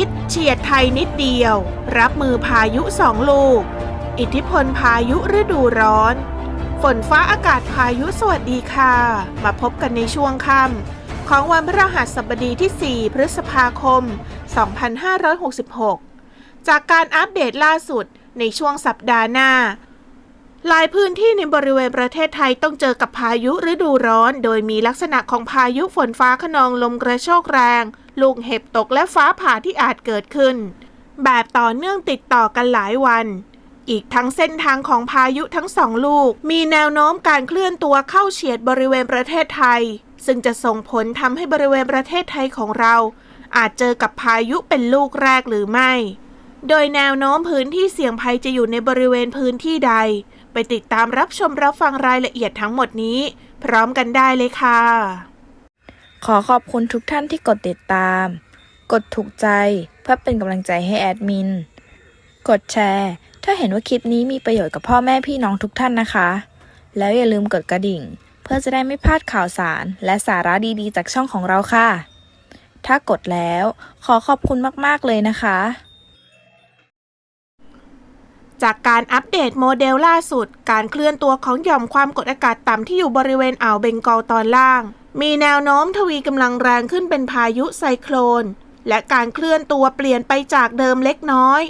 ิศเฉียดไทยนิดเดียว รับมือพายุสองลูก อิทธิพลพายุฤดูร้อน ฝนฟ้าอากาศพายุสวัสดีค่ะ มาพบกันในช่วงค่ำของวันพฤหัสบดีที่ 4 พฤษภาคม 2566 จากการอัปเดตล่าสุดในช่วงสัปดาห์หน้าหลายพื้นที่ในบริเวณประเทศไทยต้องเจอกับพายุฤดูร้อน โดยมีลักษณะของพายุฝนฟ้าขนองลมกระโชกแรง ลูกเห็บตกและฟ้าผ่าที่อาจเกิดขึ้น แบบต่อเนื่องติดต่อกันหลายวัน อีกทั้งเส้นทางของพายุทั้งสองลูก มีแนวโน้มการเคลื่อนตัวเข้าเฉียดบริเวณประเทศไทย ซึ่งจะส่งผลทำให้บริเวณประเทศไทยของเรา อาจเจอกับพายุเป็นลูกแรกหรือไม่ โดยแนวโน้มพื้นที่เสี่ยงภัยจะอยู่ในบริเวณพื้นที่ใด ไปติดตามรับชมรับฟังรายละเอียดทั้งหมดนี้ พร้อมกันได้เลยค่ะ ขอขอบคุณทุกท่านที่กดติดตาม กดถูกใจเพื่อเป็นกำลังใจให้แอดมิน กดแชร์ ถ้าเห็นว่าคลิปนี้มีประโยชน์กับพ่อแม่พี่น้องทุกท่านนะคะ แล้วอย่าลืมกดกระดิ่ง เพื่อจะได้ไม่พลาดข่าวสาร และสาระดีๆ จากช่องของเราค่ะ ถ้ากดแล้วขอขอบคุณมากๆเลยนะคะ จากการอัปเดตโมเดลล่าสุด การเคลื่อนตัวของหย่อมความกดอากาศต่ำที่อยู่บริเวณอ่าวเบงกอลตอนล่าง มีแนวโน้มทวีกำลังแรงขึ้นเป็นพายุไซโคลน และการเคลื่อนตัวเปลี่ยนไปจากเดิมเล็กน้อย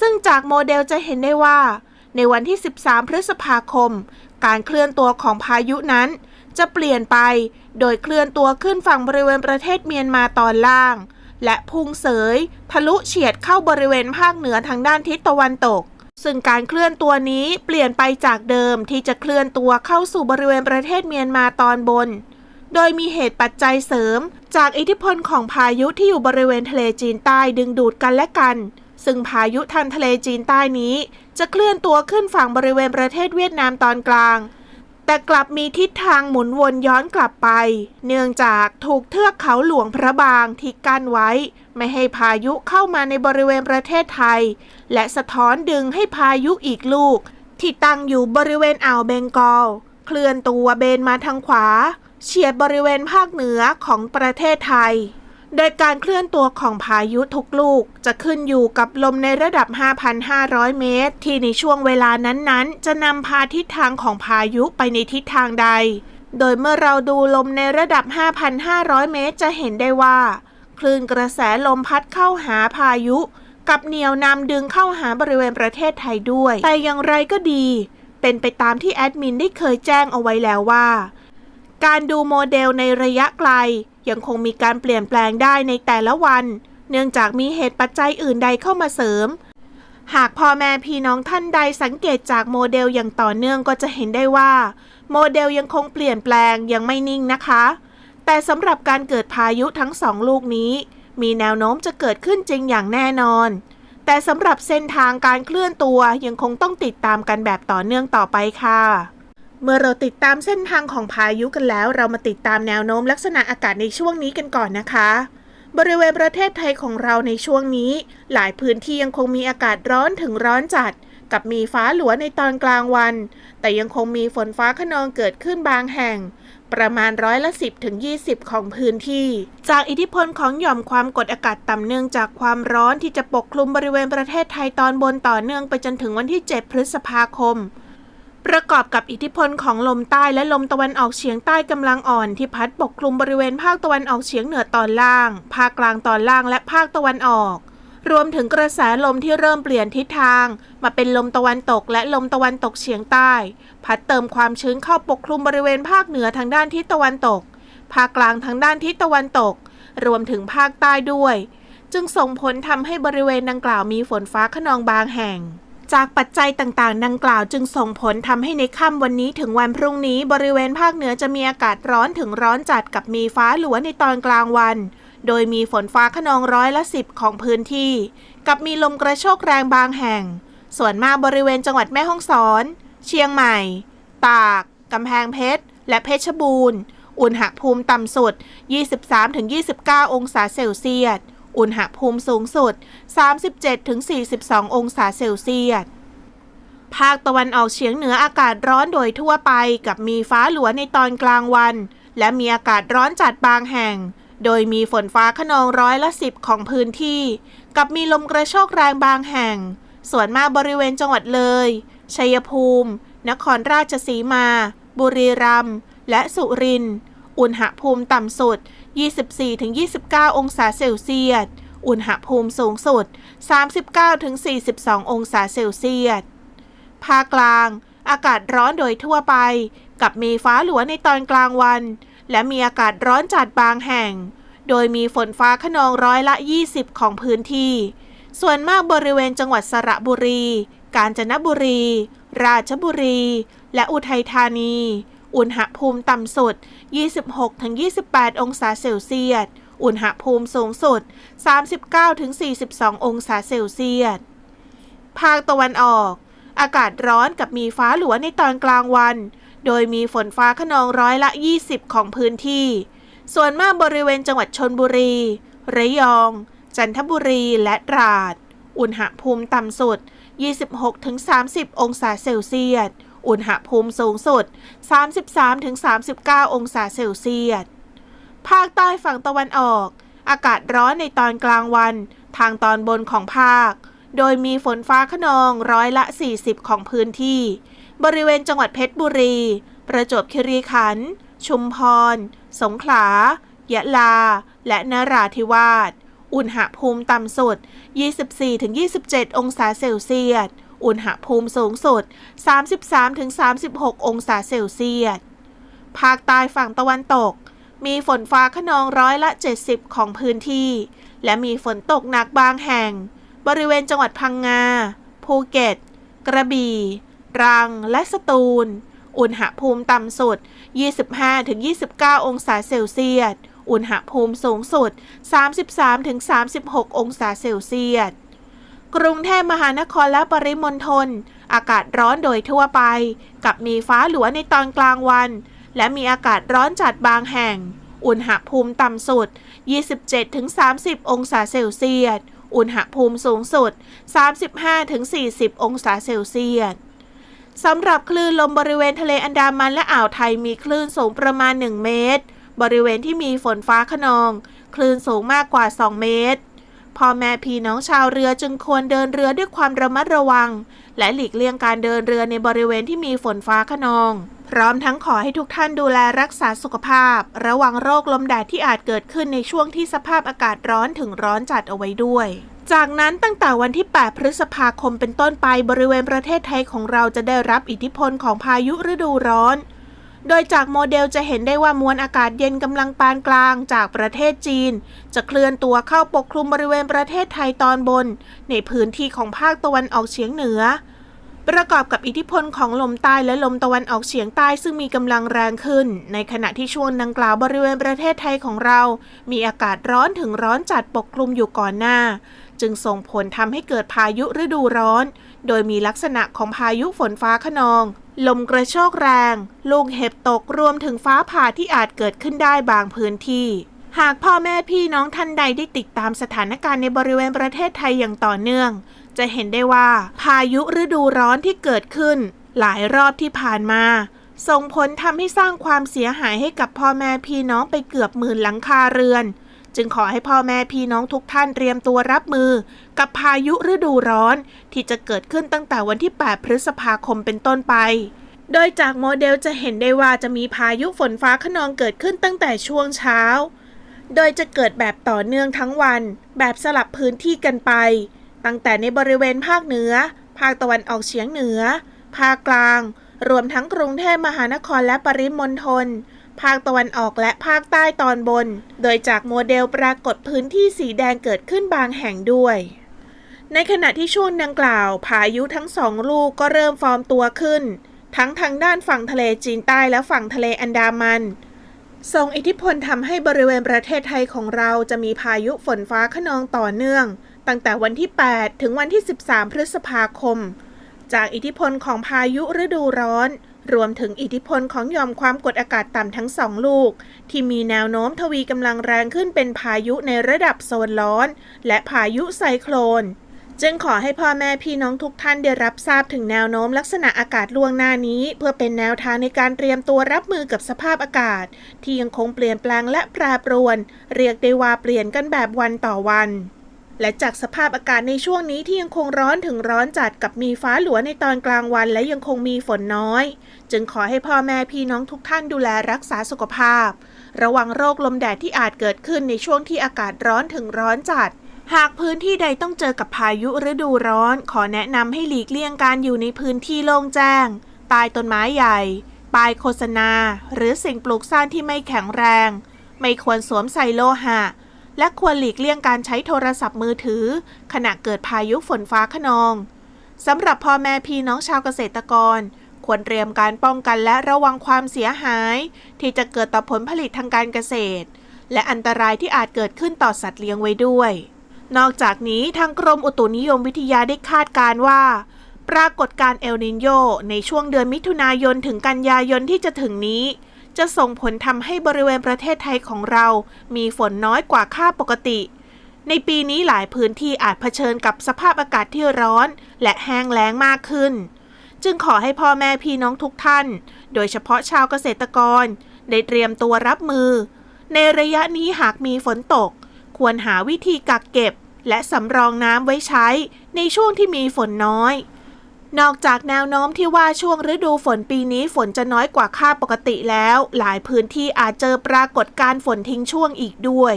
ซึ่งจากโมเดลจะเห็นได้ว่า ในวันที่ 13 พฤษภาคม การเคลื่อนตัวของพายุนั้น จะเปลี่ยนไปโดยเคลื่อนตัวขึ้นฝั่งบริเวณประเทศเมียนมาตอนล่าง และพุ่งเสย ทะลุเฉียดเข้าบริเวณภาคเหนือทางด้านทิศตะวันตกซึ่งการเคลื่อนตัวนี้เปลี่ยนไปจากเดิมที่จะเคลื่อนตัวเข้าสู่บริเวณประเทศเมียนมาตอนบน โดยมีเหตุปัจจัยเสริม จากอิทธิพลของพายุที่อยู่บริเวณทะเลจีนใต้ดึงดูดกันและกัน ซึ่งพายุทางทะเลจีนใต้นี้ จะเคลื่อนตัวขึ้นฝั่งบริเวณประเทศเวียดนามตอนกลาง แต่กลับมีทิศทางหมุนวนย้อนกลับไป เนื่องจากถูกเทือกเขาหลวงพระบางที่กั้นไว้ ไม่ให้พายุเข้ามาในบริเวณประเทศไทย และสะท้อนดึงให้พายุอีกลูก ที่ตั้งอยู่บริเวณอ่าวเบงกอลเคลื่อนตัวเบนมาทางขวา เฉียดบริเวณภาคเหนือของประเทศไทย โดยการเคลื่อนตัวของพายุทุกลูก จะขึ้นอยู่กับลมในระดับ 5,500 เมตร ที่ในช่วงเวลานั้นๆ จะนำพาทิศทางของพายุไปในทิศทางใด โดยเมื่อเราดูลมในระดับ 5,500 เมตร จะเห็นได้ว่า คลื่นกระแสลมพัดเข้าหาพายุกับเหนียวนำดึงเข้าหาบริเวณประเทศไทยด้วย แต่อย่างไรก็ดี เป็นไปตามที่แอดมินได้เคยแจ้งเอาไว้แล้วว่า การดูโมเดลในระยะไกล ยังคงมีการเปลี่ยนแปลงได้ในแต่ละวัน เนื่องจากมีเหตุปัจจัยอื่นใดเข้ามาเสริม หากพ่อแม่พี่น้องท่านใดสังเกตจากโมเดลอย่างต่อเนื่องก็จะเห็นได้ว่า โมเดลยังคงเปลี่ยนแปลงยังไม่นิ่งนะคะ แต่สำหรับการเกิดพายุทั้งสองลูกนี้ มีแนวโน้มจะเกิดขึ้นจริงอย่างแน่นอน แต่สำหรับเส้นทางการเคลื่อนตัวยังคงต้องติดตามกันแบบต่อเนื่องต่อไปค่ะ เมื่อเราติดตามเส้นทางของพายุกันแล้ว เรามาติดตามแนวโน้มลักษณะอากาศในช่วงนี้กันก่อนนะคะ บริเวณประเทศไทยของเราในช่วงนี้ หลายพื้นที่ยังคงมีอากาศร้อนถึงร้อนจัด กับมีฟ้าหลัวในตอนกลางวัน แต่ยังคงมีฝนฟ้าขนองเกิดขึ้นบางแห่ง ประมาณร้อยละ 10ถึง20 ของพื้นที่ จากอิทธิพลของหย่อมความกดอากาศต่ำเนื่องจากความร้อนที่จะปกคลุมบริเวณประเทศไทยตอนบนต่อเนื่องไปจนถึงวันที่ 7 พฤษภาคม ประกอบกับอิทธิพลของลมใต้และลมตะวันออกเฉียงใต้กำลังอ่อนที่พัดปกคลุมบริเวณภาคตะวันออกเฉียงเหนือตอนล่าง ภาคกลางตอนล่างและภาคตะวันออก รวมถึงกระแสลมที่เริ่มเปลี่ยนทิศทาง มาเป็นลมตะวันตกและลมตะวันตกเฉียงใต้ พัดเติมความชื้นเข้าปกคลุมบริเวณภาคเหนือทางด้านทิศตะวันตก ภาคกลางทางด้านทิศตะวันตก รวมถึงภาคใต้ด้วย จึงส่งผลทำให้บริเวณดังกล่าวมีฝนฟ้าขนองบางแห่ง จากปัจจัยต่างๆ ดังกล่าวจึงส่งผลทำให้ในค่ำวันนี้ถึงวันพรุ่งนี้บริเวณภาคเหนือจะมีอากาศร้อนถึงร้อนจัดกับมีฟ้าหลัวในตอนกลางวัน โดยมีฝนฟ้าขนองร้อยละสิบของพื้นที่ กับมีลมกระโชกแรงบางแห่ง ส่วนมากบริเวณจังหวัดแม่ฮ่องสอน เชียงใหม่ ตาก กำแพงเพชร และเพชรบูรณ์ อุณหภูมิต่ำสุด 23-29 องศาเซลเซียส อุณหภูมิสูงสุด 37-42 องศาเซลเซียส ภาคตะวันออกเฉียงเหนืออากาศร้อนโดยทั่วไปกับมีฟ้าหลัวในตอนกลางวัน และมีอากาศร้อนจัดบางแห่ง โดยมีฝนฟ้าขนองร้อยละสิบของพื้นที่ กับมีลมกระโชกแรงบางแห่ง ส่วนมากบริเวณจังหวัดเลย ชัยภูมิ นครราชสีมา บุรีรัมย์และสุรินทร์อุณหภูมิต่ำสุด 24-29 องศาเซลเซียส อุณหภูมิสูงสุด 39-42 องศาเซลเซียส ภาคกลาง อากาศร้อนโดยทั่วไป กับมีฟ้าหลัวในตอนกลางวัน และมีอากาศร้อนจัดบางแห่ง โดยมีฝนฟ้าขนองร้อยละ 20 ของพื้นที่ ส่วนมากบริเวณจังหวัดสระบุรี กาญจนบุรี ราชบุรี และอุทัยธานี อุณหภูมิต่ำสุด 26-28 องศาเซลเซียส อุณหภูมิสูงสุด 39-42 องศาเซลเซียส ภาคตะวันออก อากาศร้อนกับมีฟ้าหลัวในตอนกลางวัน โดยมีฝนฟ้าขนองร้อยละ 20 ของพื้นที่ ส่วนมากบริเวณจังหวัดชนบุรี ระยอง จันทบุรีและตราด อุณหภูมิต่ำสุด 26-30 องศาเซลเซียส อุณหภูมิสูงสุด 33-39 องศาเซลเซียส ภาคใต้ฝั่งตะวันออก อากาศร้อนในตอนกลางวัน ทางตอนบนของภาค โดยมีฝนฟ้าขนองร้อยละ 40 ของพื้นที่ บริเวณจังหวัดเพชรบุรี ประจวบคีรีขันธ์ ชุมพร สงขลา ยะลา และนราธิวาส อุณหภูมิต่ำสุด 24-27 องศาเซลเซียส อุณหภูมิสูงสุด 33-36 องศาเซลเซียส ภาคใต้ฝั่งตะวันตก มีฝนฟ้าขนองร้อยละ 70 ของพื้นที่ และมีฝนตกหนักบางแห่ง บริเวณจังหวัดพังงา ภูเก็ต กระบี่ รัง และสตูล อุณหภูมิต่ำสุด 25-29 องศาเซลเซียส อุณหภูมิสูงสุด 33-36 องศาเซลเซียส กรุงเทพมหานครและปริมณฑลอากาศร้อนโดยทั่วไป กับมีฟ้าหลัวในตอนกลางวัน และมีอากาศร้อนจัดบางแห่ง อุณหภูมิต่ำสุด 27-30 องศาเซลเซียส อุณหภูมิสูงสุด 35-40 องศาเซลเซียสสำหรับคลื่นลมบริเวณทะเลอันดามันและอ่าวไทยมีคลื่นสูงประมาณ 1 เมตร บริเวณที่มีฝนฟ้าขนอง คลื่นสูงมากกว่า 2 เมตร พ่อแม่พี่น้องชาวเรือจึงควรเดินเรือด้วยความระมัดระวัง และหลีกเลี่ยงการเดินเรือในบริเวณที่มีฝนฟ้าขนอง พร้อมทั้งขอให้ทุกท่านดูแลรักษาสุขภาพ ระวังโรคลมแดดที่อาจเกิดขึ้นในช่วงที่สภาพอากาศร้อนถึงร้อนจัดเอาไว้ด้วยจากนั้นตั้งแต่วันที่ 8 พฤษภาคมเป็นต้นไปบริเวณประเทศไทยของเราจะได้รับอิทธิพลของพายุฤดูร้อน โดยจากโมเดลจะเห็นได้ว่ามวลอากาศเย็นกำลังปานกลางจากประเทศจีน จะเคลื่อนตัวเข้าปกคลุมบริเวณประเทศไทยตอนบน ในพื้นที่ของภาคตะวันออกเฉียงเหนือ ประกอบกับอิทธิพลของลมใต้และลมตะวันออกเฉียงใต้ซึ่งมีกำลังแรงขึ้น ในขณะที่ช่วงดังกล่าวบริเวณประเทศไทยของเรา มีอากาศร้อนถึงร้อนจัดปกคลุมอยู่ก่อนหน้า จึงส่งผลทำให้เกิดพายุฤดูร้อน โดยมีลักษณะของพายุฝนฟ้าขนอง ลมกระโชกแรง ลูกเห็บตกรวมถึงฟ้าผ่าที่อาจเกิดขึ้นได้บางพื้นที่ หากพ่อแม่พี่น้องท่านใดได้ติดตามสถานการณ์ในบริเวณประเทศไทยอย่างต่อเนื่อง จะเห็นได้ว่า พายุฤดูร้อนที่เกิดขึ้น หลายรอบที่ผ่านมา ส่งผลทำให้สร้างความเสียหายให้กับพ่อแม่พี่น้องไปเกือบหมื่นหลังคาเรือน จึงขอให้พ่อแม่พี่น้องทุกท่านเตรียมตัวรับมือ กับพายุฤดูร้อน ที่จะเกิดขึ้นตั้งแต่วันที่ 8 พฤษภาคมเป็นต้นไป โดยจากโมเดลจะเห็นได้ว่าจะมีพายุฝนฟ้าขนองเกิดขึ้นตั้งแต่ช่วงเช้า โดยจะเกิดแบบต่อเนื่องทั้งวัน แบบสลับพื้นที่กันไป ตั้งแต่ในบริเวณภาคเหนือ ภาคตะวันออกเฉียงเหนือ ภาคกลาง รวมทั้งกรุงเทพมหานครและปริมณฑล ภาคตะวันออกและภาคใต้ตอนบน โดยจากโมเดลปรากฏพื้นที่สีแดงเกิดขึ้นบางแห่งด้วย ในขณะที่ช่วงดังกล่าว พายุทั้งสองลูกก็เริ่มฟอร์มตัวขึ้น ทั้งทางด้านฝั่งทะเลจีนใต้และฝั่งทะเลอันดามันส่งอิทธิพลทำให้บริเวณประเทศไทยของเราจะมีพายุฝนฟ้าขนองต่อเนื่อง ตั้งแต่วันที่ 8 ถึงวันที่ 13 พฤษภาคม จากอิทธิพลของพายุฤดูร้อน รวมถึงอิทธิพลของยอมความกดอากาศต่ำทั้งสองลูก ที่มีแนวโน้มทวีกำลังแรงขึ้นเป็นพายุในระดับโซนร้อน และพายุไซโคลน จึงขอให้พ่อแม่พี่น้องทุกท่านได้รับทราบถึงแนวโน้มลักษณะอากาศล่วงหน้านี้ เพื่อเป็นแนวทางในการเตรียมตัวรับมือกับสภาพอากาศ ที่ยังคงเปลี่ยนแปลงและแปรปรวน เรียกได้ว่าเปลี่ยนกันแบบวันต่อวัน และจากสภาพอากาศในช่วงนี้ที่ยังคงร้อนถึงร้อนจัดกับมีฟ้าหลัวในตอนกลางวันและยังคงมีฝนน้อย จึงขอให้พ่อแม่พี่น้องทุกท่านดูแลรักษาสุขภาพ ระวังโรคลมแดดที่อาจเกิดขึ้นในช่วงที่อากาศร้อนถึงร้อนจัดหากพื้นที่ใดต้องเจอกับพายุฤดูร้อน ขอแนะนำให้หลีกเลี่ยงการอยู่ในพื้นที่โล่งแจ้งใต้ต้นไม้ใหญ่ป้ายโฆษณา หรือสิ่งปลูกสร้างที่ไม่แข็งแรง ไม่ควรสวมใส่โลหะ และควรหลีกเลี่ยงการใช้โทรศัพท์มือถือ ขณะเกิดพายุฝนฟ้าขนองสำหรับพ่อแม่พี่น้องชาวเกษตรกร ควรเตรียมการป้องกันและระวังความเสียหาย ที่จะเกิดต่อผลผลิตทางการเกษตร และอันตรายที่อาจเกิดขึ้นต่อสัตว์เลี้ยงไว้ด้วย นอกจากนี้ทางกรมอุตุนิยมวิทยาได้คาดการว่า ปรากฏการณ์เอลนินโยในช่วงเดือนมิถุนายนถึงกันยายนที่จะถึงนี้ จะส่งผลทำให้บริเวณประเทศไทยของเรา มีฝนน้อยกว่าค่าปกติ ในปีนี้หลายพื้นที่อาจเผชิญกับสภาพอากาศที่ร้อน และแห้งแล้งมากขึ้น จึงขอให้พ่อแม่พี่น้องทุกท่าน โดยเฉพาะชาวเกษตรกร ได้เตรียมตัวรับมือ ในระยะนี้หากมีฝนตก ควรหาวิธีกักเก็บ และสำรองน้ำไว้ใช้ในช่วงที่มีฝนน้อย นอกจากแนวโน้มที่ว่าช่วงฤดูฝนปีนี้ฝนจะน้อยกว่าค่าปกติแล้ว หลายพื้นที่อาจเจอปรากฏการณ์ฝนทิ้งช่วงอีกด้วย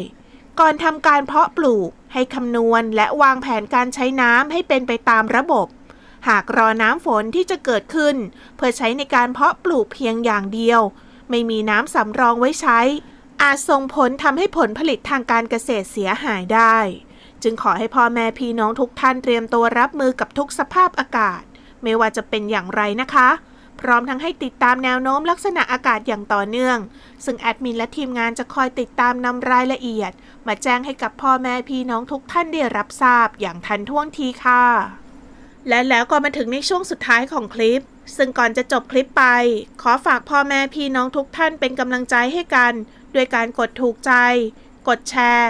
ก่อนทำการเพาะปลูก ให้คำนวณและวางแผนการใช้น้ำให้เป็นไปตามระบบ หากรอน้ำฝนที่จะเกิดขึ้น เพื่อใช้ในการเพาะปลูกเพียงอย่างเดียว ไม่มีน้ำสำรองไว้ใช้ อาจส่งผลทำให้ผลผลิตทางการเกษตรเสียหายได้ จึงขอให้พ่อแม่พี่น้องทุกท่านเตรียมตัวรับมือกับทุกสภาพอากาศ ไม่ว่าจะเป็นอย่างไรนะคะ พร้อมทั้งให้ติดตามแนวโน้มลักษณะอากาศอย่างต่อเนื่อง ซึ่งแอดมินและทีมงานจะคอยติดตามนำรายละเอียด มาแจ้งให้กับพ่อแม่พี่น้องทุกท่านได้รับทราบอย่างทันท่วงทีค่ะ และแล้วก็มาถึงในช่วงสุดท้ายของคลิป ซึ่งก่อนจะจบคลิปไป ขอฝากพ่อแม่พี่น้องทุกท่านเป็นกำลังใจให้กัน ด้วยการกดถูกใจ กดแชร์